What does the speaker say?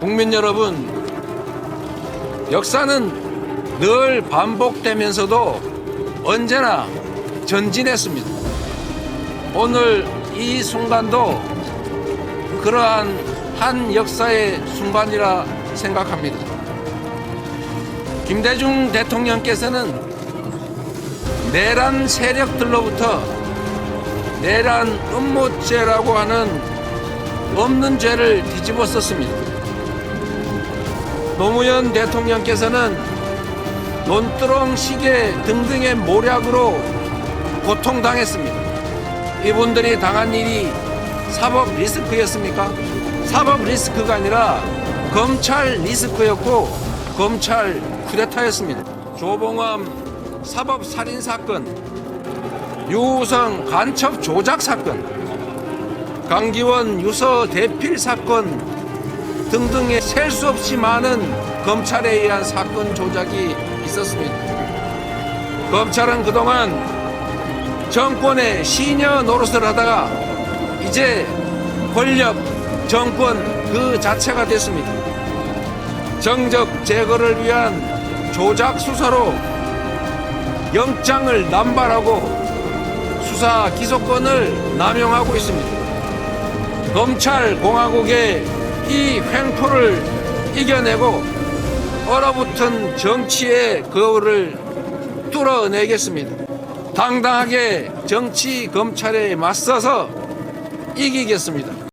국민 여러분, 역사는 늘 반복되면서도 언제나 전진했습니다. 오늘 이 순간도 그러한 한 역사의 순간이라 생각합니다. 김대중 대통령께서는 내란 세력들로부터 내란 음모죄라고 하는 없는 죄를 뒤집어 썼습니다. 노무현 대통령께서는 논두렁 시계 등등의 모략으로 고통당했습니다. 이분들이 당한 일이 사법 리스크였습니까? 사법 리스크가 아니라 검찰 리스크였고 검찰 쿠데타였습니다. 조봉암 사법 살인 사건, 유우성 간첩 조작 사건, 강기원 유서 대필 사건 등등의 셀 수 없이 많은 검찰에 의한 사건 조작이 있었습니다. 검찰은 그동안 정권의 시녀 노릇을 하다가 이제 권력, 정권 그 자체가 됐습니다. 정적 제거를 위한 조작 수사로 영장을 남발하고 수사 기소권을 남용하고 있습니다. 검찰 공화국의 이 횡포를 이겨내고 얼어붙은 정치의 거울을 뚫어내겠습니다. 당당하게 정치 검찰에 맞서서 이기겠습니다.